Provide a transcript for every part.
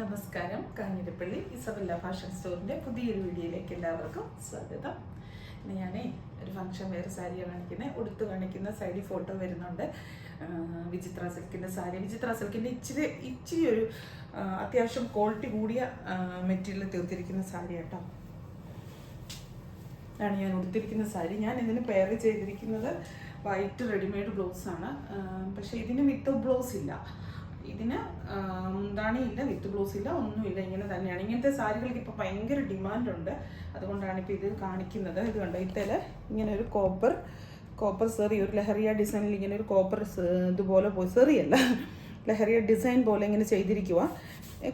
നമസ്കാരം. Kanjirappally Isabella fashion സ്റ്റോറിന്റെ പുതിയൊരു വീഡിയോയിലേക്ക് എല്ലാവർക്കും സ്വാഗതം. ഇന്ന് ഞാനേ ഒരു ഫംഗ്ഷൻ വെയർ സാരിയാണ് കാണിക്കുന്നത് ഉടുത്ത് കാണിക്കുന്ന സൈഡിൽ ഫോട്ടോ വരുന്നുണ്ട്. വിചിത്ര സിൽക്കിന്റെ സാരി. വിചിത്ര സിൽക്കിന്റെ ഇച്ചിരി ഇച്ചിരി ഒരു അത്യാവശ്യം ക്വാളിറ്റി കൂടിയ മെറ്റീരിയൽ തീർത്തിരിക്കുന്ന സാരി കേട്ടോ ആണ് ഞാൻ ഉടുത്തിരിക്കുന്ന സാരി. ഞാൻ ഇതിന് പെയർ ചെയ്തിരിക്കുന്നത് വൈറ്റ് റെഡിമെയ്ഡ് ബ്ലൗസാണ് പക്ഷെ ഇതിന് വിത്തൗട്ട് ബ്ലൗസ് ഇല്ല. ഇതിന് മുന്താണിയില്ല വിത്ത് ബ്ലൗസ് ഇല്ല ഒന്നുമില്ല. ഇങ്ങനെ തന്നെയാണ്. ഇങ്ങനത്തെ സാരികൾക്ക് ഇപ്പോൾ ഭയങ്കര ഡിമാൻഡ് ഉണ്ട്. അതുകൊണ്ടാണ് ഇപ്പോൾ ഇത് കാണിക്കുന്നത്. ഇത് കണ്ടോ? ഇതിൽ ഇങ്ങനെ ഒരു കോപ്പർ കോപ്പർ സെറി ഒരു ലഹറിയ ഡിസൈനിൽ ഇങ്ങനെ ഒരു കോപ്പർ ഇതുപോലെ പോയി സെറിയല്ല ലഹരിയ ഡിസൈൻ പോലെ ഇങ്ങനെ ചെയ്തിരിക്കുക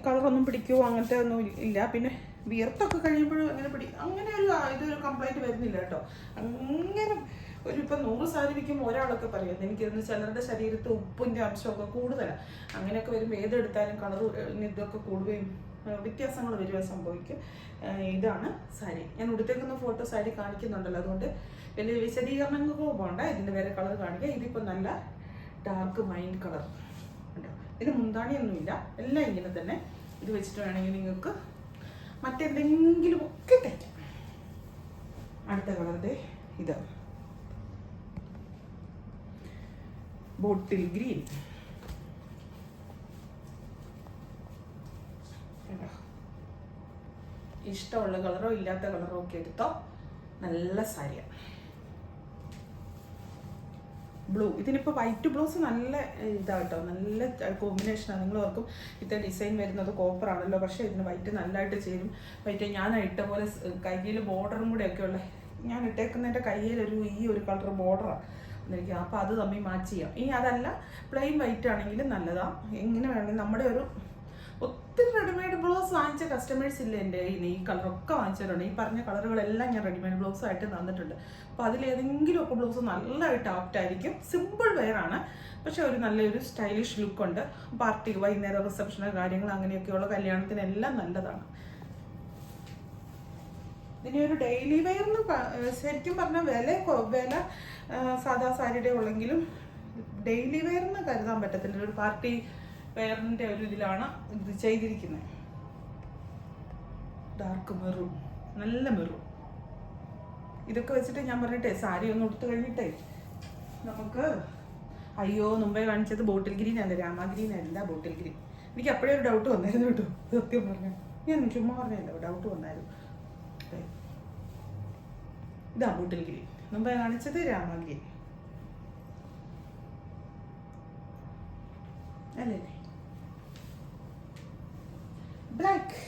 കളറൊന്നും പിടിക്കുവോ അങ്ങനത്തെ ഒന്നും ഇല്ല. പിന്നെ വിയർത്തൊക്കെ കഴിയുമ്പോഴും അങ്ങനെ പിടി അങ്ങനെ ഒരു ഇതൊരു കംപ്ലൈന്റ് വരുന്നില്ല കേട്ടോ. അങ്ങനെ ഒരു ഇപ്പം നൂറ് സാരി വിൽക്കുമ്പോൾ ഒരാളൊക്കെ പറയുന്നത് എനിക്കിരുന്ന് ചിലരുടെ ശരീരത്ത് ഉപ്പിന്റെ അംശമൊക്കെ കൂടുതലാണ് അങ്ങനെയൊക്കെ വരുമ്പോൾ ഏതെടുത്താലും കളർ ഇതൊക്കെ കൂടുകയും വ്യത്യാസങ്ങൾ വരിക സംഭവിക്കും. ഇതാണ് സാരി. ഞാൻ ഉടുത്തേക്കുന്ന ഫോട്ടോ സാരി കാണിക്കുന്നുണ്ടല്ലോ. അതുകൊണ്ട് വലിയ വിശദീകരണങ്ങൾക്കോ പോകണ്ട. ഇതിന്റെ വേറെ കളർ കാണിക്കുക ഇതിപ്പോൾ നല്ല ഡാർക്ക് മൈൻ കളർ ഉണ്ടോ ഇത് മുന്താണിയൊന്നുമില്ല. എല്ലാം ഇങ്ങനെ തന്നെ ഇത് വെച്ചിട്ട് വേണമെങ്കിൽ നിങ്ങൾക്ക് മറ്റെന്തെങ്കിലും ഒക്കെ തെറ്റാം അടുത്ത കളറിന്റെ ഇത്. Bottle green? ഇഷ്ടമുള്ള കളറോ ഇല്ലാത്ത കളറോ ഒക്കെ എടുത്തോ. നല്ല സാരിയാണ് ബ്ലൂ ഇതിനിപ്പോൾ വൈറ്റ് ബ്ലൗസ് നല്ല ഇതാട്ടോ. നല്ല കോമ്പിനേഷനാണ് നിങ്ങൾ ഓർക്കും ഇത്ര ഡിസൈൻ വരുന്നത് കോപ്പർ ആണല്ലോ. പക്ഷേ ഇതിന് വൈറ്റ് നല്ലതായിട്ട് ചേരും. വൈറ്റ് ഞാൻ ഇട്ട പോലെ കയ്യിൽ ബോർഡറും കൂടെ ഒക്കെ ഉള്ള. ഞാൻ ഇട്ടേക്കുന്നതിന്റെ കയ്യിൽ ഒരു ഈ ഒരു കളർ ബോർഡറാണ് എന്നിരിക്കുക അപ്പോൾ അത് തമ്മിൽ മാച്ച് ചെയ്യാം. ഇനി അതല്ല പ്ലെയിൻ വൈറ്റ് ആണെങ്കിലും നല്ലതാണ് എങ്ങനെ വേണമെങ്കിൽ നമ്മുടെ ഒരു ഒത്തിരി റെഡിമെയ്ഡ് ബ്ലൗസ് വാങ്ങിച്ച കസ്റ്റമേഴ്സ് ഇല്ല എന്റെ? കയ്യിൽ ഈ കളറൊക്കെ വാങ്ങിച്ചിട്ടുണ്ട് ഈ പറഞ്ഞ കളറുകളെല്ലാം ഞാൻ റെഡിമെയ്ഡ് ബ്ലൗസ് ആയിട്ട് തന്നിട്ടുണ്ട്. അപ്പോൾ അതിലേതെങ്കിലും ഒക്കെ ബ്ലൗസ് നല്ലതായിട്ട് ആപ്റ്റ് ആയിരിക്കും. സിമ്പിൾ വെയർ ആണ്. പക്ഷേ ഒരു നല്ലൊരു സ്റ്റൈലിഷ് ലുക്ക് ഉണ്ട്. പാർട്ടി വൈകുന്നേരം റിസപ്ഷന് കാര്യങ്ങൾ അങ്ങനെയൊക്കെയുള്ള കല്യാണത്തിനെല്ലാം നല്ലതാണ്. ഇനി ഒരു ഡെയിലി വെയറിന് ശരിക്കും പറഞ്ഞാൽ വില വില സാധാ സാരിയുടെ ഉള്ളെങ്കിലും ഡെയിലി വെയറിന് കരുതാൻ പറ്റത്തില്ല. ഒരു പാർട്ടി വെയറിന്റെ ഒരു ഇതിലാണ് ഇത് ചെയ്തിരിക്കുന്നത്. ഡാർക്ക് മെറൂൺ നല്ല മെറൂൺ ഇതൊക്കെ വെച്ചിട്ട് ഞാൻ പറഞ്ഞിട്ടേ സാരി ഒന്ന് ഉടുത്ത് കഴിഞ്ഞിട്ടേ നമുക്ക് അയ്യോ മുമ്പേ കാണിച്ചത് ബോട്ടിൽ ഗ്രീൻ അല്ല രാമാഗ്രീൻ അല്ല ബോട്ടിൽ ഗ്രീൻ എനിക്ക് അപ്പോഴേ ഒരു ഡൗട്ട് വന്നായിരുന്നു കേട്ടോ സത്യം പറഞ്ഞു. ഞാൻ ചുമ്മാ പറഞ്ഞല്ലോ ഡൗട്ട് വന്നായിരുന്നു. ഇതാ ബോട്ടിൽ ഗ്രീൻ മുമ്പേ കാണിച്ചത് രാമ ഗ്രീൻ അല്ലേ ബ്ലാക്ക്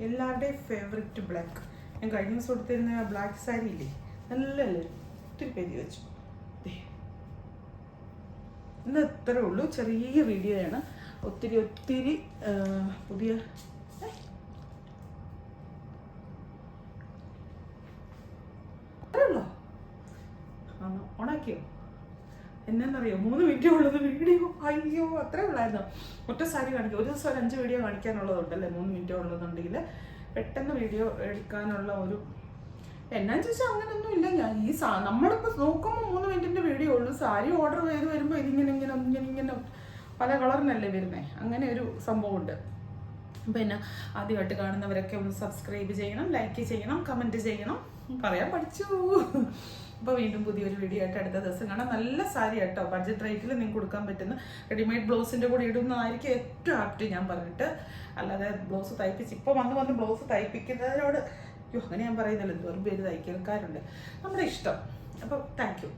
എല്ലാവരുടെയും ഫേവററ്റ് ബ്ലാക്ക് ഞാൻ കഴിഞ്ഞ ദിവസം കൊടുത്തിരുന്ന ബ്ലാക്ക് സാരി ഇല്ലേ? നല്ലല്ലേ? ഒത്തിരി പേര് വെച്ചു. ഇന്ന് ഇത്രേ ഉള്ളൂ. ചെറിയ വീഡിയോയാണ്. ഒത്തിരി ഒത്തിരി പുതിയ ഏ? അത്രേ ഉള്ളോ ആണോ ഓണാക്കിയോ എന്നാന്നറിയോ? മൂന്ന് മിനിറ്റേ ഉള്ളത് വീഡിയോ അയ്യോ അത്രേ ഉള്ളായിരുന്നു. ഒറ്റ സാരി കാണിക്കും ഒരു ദിവസം ഒരു അഞ്ച് വീഡിയോ കാണിക്കാനുള്ളതുണ്ടല്ലേ? മൂന്ന് മിനിറ്റേ ഉള്ളതുണ്ടെങ്കിൽ പെട്ടെന്ന് വീഡിയോ എടുക്കാനുള്ള ഒരു എന്നാന്ന് ചോദിച്ചാൽ അങ്ങനെയൊന്നും ഇല്ല. ഞാൻ ഈ സാ നമ്മളിപ്പോൾ നോക്കുമ്പോൾ മൂന്ന് മിനിറ്റിന്റെ വീഡിയോ ഉള്ളൂ. സാരി ഓർഡർ ചെയ്ത് വരുമ്പോൾ ഇതിങ്ങനെ ഇങ്ങനെ ഇങ്ങനെ ഇങ്ങനെ പല കളറിനല്ലേ വരുന്നത് അങ്ങനെ ഒരു സംഭവമുണ്ട്. പിന്നെ ആദ്യമായിട്ട് കാണുന്നവരൊക്കെ ഒന്ന് സബ്സ്ക്രൈബ് ചെയ്യണം ലൈക്ക് ചെയ്യണം കമന്റ് ചെയ്യണം. പറയാൻ പഠിച്ചു. അപ്പോൾ വീണ്ടും പുതിയൊരു വീഡിയോ ആയിട്ട് അടുത്ത ദിവസം കാണാം. നല്ല സാരി കേട്ടോ ബഡ്ജറ്റ് റേറ്റിൽ നിങ്ങൾക്ക് കൊടുക്കാൻ പറ്റുന്ന റെഡിമെയ്ഡ് ബ്ലൗസിന്റെ കൂടെ ഇടുന്നതായിരിക്കും ഏറ്റവും ആപ്റ്റ് ഞാൻ പറഞ്ഞിട്ട്. അല്ലാതെ ബ്ലൗസ് തയ്പ്പിച്ച് ഇപ്പോൾ വന്ന് വന്ന് ബ്ലൗസ് തയ്പ്പിക്കുന്നതിനോട് അയ്യോ അങ്ങനെ ഞാൻ പറയുന്നില്ല. എന്തോരം പേര് തയ്ക്കൽക്കാരുണ്ട്. നമ്മുടെ ഇഷ്ടം. അപ്പോൾ താങ്ക് യു